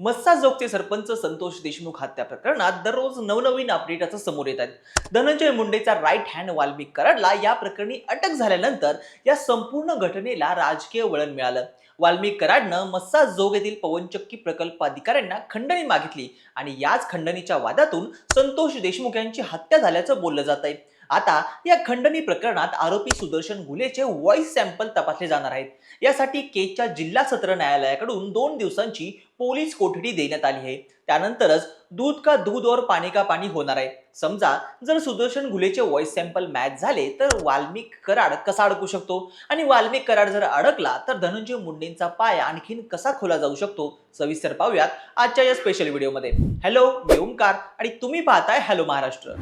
मस्सा जोगचे सरपंच संतोष देशमुख हत्या प्रकरणात दररोज नवनवीन अपडेट असं समोर येत आहेत. धनंजय मुंडेचा राईट हँड वाल्मिक कराडला या प्रकरणी अटक झाल्यानंतर या संपूर्ण घटनेला राजकीय वळण मिळालं. वाल्मिक कराडनं मस्सा जोग येथील पवनचक्की प्रकल्प अधिकाऱ्यांना खंडणी मागितली आणि याच खंडणीच्या वादातून संतोष देशमुख यांची हत्या झाल्याचं बोललं जात आहे आता या खंडणी प्रकरणात आरोपी सुदर्शन गुलेचे व्हॉइस सॅम्पल तपासले जाणार आहेत. यासाठी केजच्या जिल्हा सत्र न्यायालयाकडून दोन दिवसांची पोलीस कोठडी देण्यात आली आहे. त्यानंतरच दूध का दूध और पाणी का पाणी होणार आहे. समजा जर सुदर्शन गुलेचे व्हॉइस सॅम्पल मॅच झाले तर वाल्मिक कराड कसा अडकू शकतो? आणि वाल्मिक कराड जर अडकला तर धनंजय मुंडेंचा पाय आणखीन कसा खोला जाऊ शकतो? सविस्तर पाहूयात आजच्या या स्पेशल व्हिडिओमध्ये हॅलो मी ओंकार आणि तुम्ही पाहताय हॅलो महाराष्ट्र.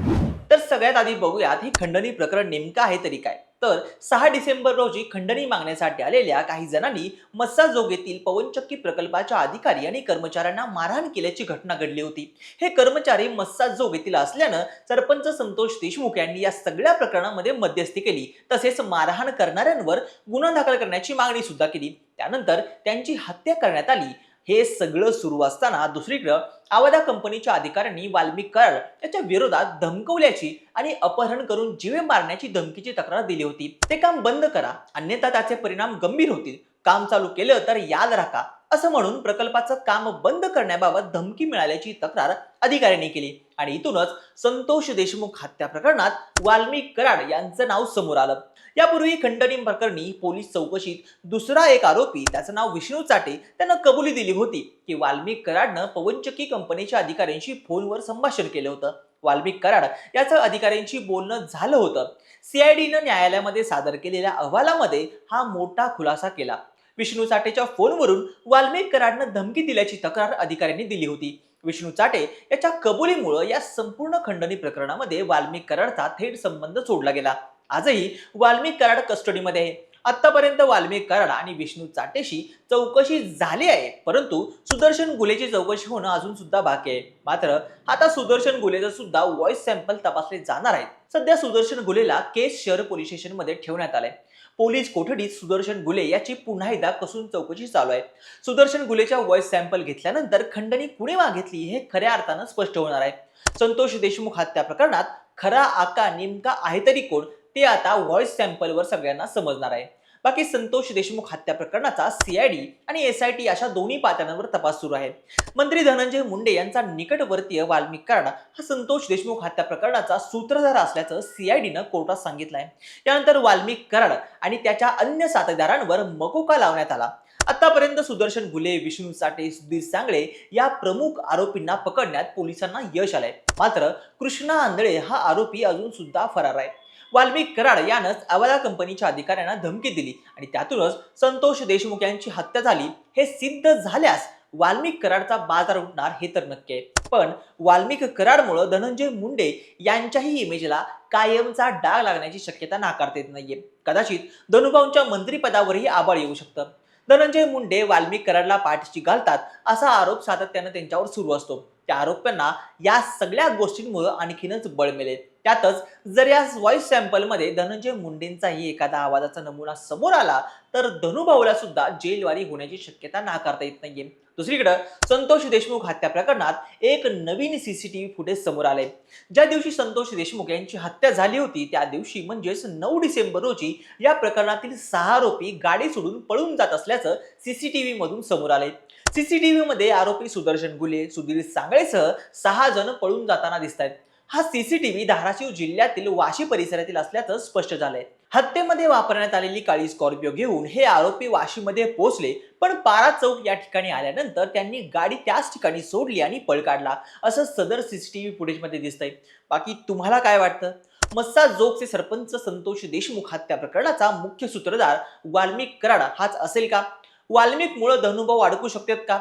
तर सगळ्यात आधी बघूयात हे खंडणी प्रकरण नेमकं आहे तरी काय? तर सहा डिसेंबर रोजी खंडणी मागण्यासाठी आलेल्या काही जणांनी मस्साजोग येथील पवनचक्की प्रकल्पाच्या अधिकारी आणि कर्मचाऱ्यांना मारहाण केल्याची घटना घडली होती. हे कर्मचारी मस्साजोग येथील असल्यानं सरपंच संतोष देशमुख यांनी या सगळ्या प्रकरणामध्ये मध्यस्थी केली. तसेच मारहाण करणाऱ्यांवर गुन्हा दाखल करण्याची मागणी सुद्धा केली. त्यानंतर त्यांची हत्या करण्यात आली. हे सगळं सुरू असताना दुसरीकडं आवादा कंपनीच्या अधिकाऱ्यांनी वाल्मिक कराड याच्या विरोधात धमकवल्याची आणि अपहरण करून जीवे मारण्याची धमकीची तक्रार दिली होती. ते काम बंद करा. अन्यथा त्याचे परिणाम गंभीर होतील. काम चालू केलं तर याद राखा. असं म्हणून प्रकल्पाचं काम बंद करण्याबाबत धमकी मिळाल्याची तक्रार अधिकाऱ्यांनी केली. आणि इथूनच संतोष देशमुख हत्या प्रकरणात वाल्मिक कराड यांचं नाव समोर आलं. यापूर्वी खंडणी प्रकरणी पोलीस चौकशीत दुसरा एक आरोपी त्याचं नाव विष्णू चाटे त्यानं कबुली दिली होती की वाल्मिक कराडनं पवनचक्की कंपनीच्या अधिकाऱ्यांशी फोनवर संभाषण केलं होतं. वाल्मिक कराड याचं अधिकाऱ्यांशी बोलणं झालं होतं. सीआयडीनं न्यायालयामध्ये सादर केलेल्या अहवालामध्ये हा मोठा खुलासा केला. विष्णू चाटेच्या फोनवरून वाल्मिक कराडनं धमकी दिल्याची तक्रार अधिकाऱ्यांनी दिली होती. विष्णू चाटे याच्या कबुलीमुळं या संपूर्ण खंडणी प्रकरणामध्ये वाल्मिक कराडचा थेट संबंध सोडला गेला. आजही वाल्मिक कराड कस्टडीमध्ये आहे. आतापर्यंत वाल्मिक कराड आणि विष्णू चाटेशी चौकशी झाली आहे परंतु सुदर्शन गुलेची चौकशी होणं अजून सुद्धा बाकी आहे. मात्र आता सुदर्शन गुलेचा सुद्धा व्हॉइस सॅम्पल तपासले जाणार आहेत. सध्या सुदर्शन गुलेला केस शहर पोलीस स्टेशनमध्ये ठेवण्यात आलंय. पोलीस कोठडीत सुदर्शन गुले याची पुन्हा एकदा कसून चौकशी चालू आहे. सुदर्शन गुलेच्या व्हॉइस सॅम्पल घेतल्यानंतर खंडणी कुणी मागितली हे खऱ्या अर्थानं स्पष्ट होणार आहे. संतोष देशमुख हत्या प्रकरणात खरा आका नेमका आहे तरी कोण? ते आता व्हॉइस सॅम्पलवर सगळ्यांना समजणार आहे. बाकी संतोष देशमुख हत्या प्रकरणाचा सीआयडी आणि एसआयटी अशा दोन्ही पातळ्यांवर तपास सुरू आहे. मंत्री धनंजय मुंडे यांचा निकटवर्तीय वाल्मिक कराड हा संतोष देशमुख हत्या प्रकरणाचा सूत्रधार असल्याचं सीआयडीनं कोर्टात सांगितलं आहे त्यानंतर वाल्मिक कराड आणि त्याच्या अन्य साथीदारांवर मकोका लावण्यात आला. आतापर्यंत सुदर्शन गुले विष्णू साठे सुधीर सांगळे या प्रमुख आरोपींना पकडण्यात पोलिसांना यश आलंय. मात्र कृष्णा आंधळे हा आरोपी अजून सुद्धा फरार आहे. वाल्मिक कराड यानंच अवाला कंपनीच्या अधिकाऱ्यांना धमकी दिली आणि त्यातूनच संतोष देशमुख यांची हत्या झाली. हे सिद्ध झाल्यास वाल्मिक कराडचा बाजार उठणार हे तर नक्की आहे. पण वाल्मिक कराडमुळं धनंजय मुंडे यांच्याही इमेजला कायमचा डाग लागण्याची शक्यता नाकारता येत नाहीये. कदाचित धनुभाऊंच्या मंत्रीपदावरही आबाळ येऊ शकतं. धनंजय मुंडे वाल्मिक कराडला पाठीशी घालतात असा आरोप सातत्यानं त्यांच्यावर सुरू असतो. त्या आरोप्यांना या सगळ्या गोष्टींमुळे आणखीनच बळ मिळेल. त्यातच जर या व्हॉइस सॅम्पलमध्ये धनंजय मुंडेंचाही एखादा आवाजाचा नमुना समोर आला तर धनुभाऊला सुद्धा जेलवारी होण्याची शक्यता नाकारता येत नाहीये. दुसरीकडे संतोष देशमुख हत्या प्रकरणात एक नवीन सीसीटीव्ही फुटेज समोर आले ज्या दिवशी संतोष देशमुख यांची हत्या झाली होती त्या दिवशी म्हणजेच नऊ डिसेंबर रोजी या प्रकरणातील सहा आरोपी गाडी सोडून पळून जात असल्याचं सीसीटीव्ही मधून समोर आले सीसीटीव्ही मध्ये आरोपी सुदर्शन गुले सुधीर सांगळेसह सहा जण पळून जाताना दिसत आहेत हा सीसीटीव्ही धाराशिव जिल्ह्यातील वाशी परिसरातील असल्याचं स्पष्ट झालंय. हत्येमध्ये वापरण्यात आलेली काळी स्कॉर्पिओ घेऊन हे आरोपी वाशीमध्ये पोहोचले पण पारा चौक या ठिकाणी आल्यानंतर त्यांनी गाडी त्याच ठिकाणी सोडली आणि पळ काढला असं सदर सीसीटीव्ही फुटेजमध्ये दिसतंय. बाकी तुम्हाला काय वाटतं? मस्सा जोगचे सरपंच संतोष देशमुख हत्या प्रकरणाचा मुख्य सूत्रधार वाल्मिक कराड हाच असेल का? वाल्मिकमुळे धनुभव अडकू शकतात का?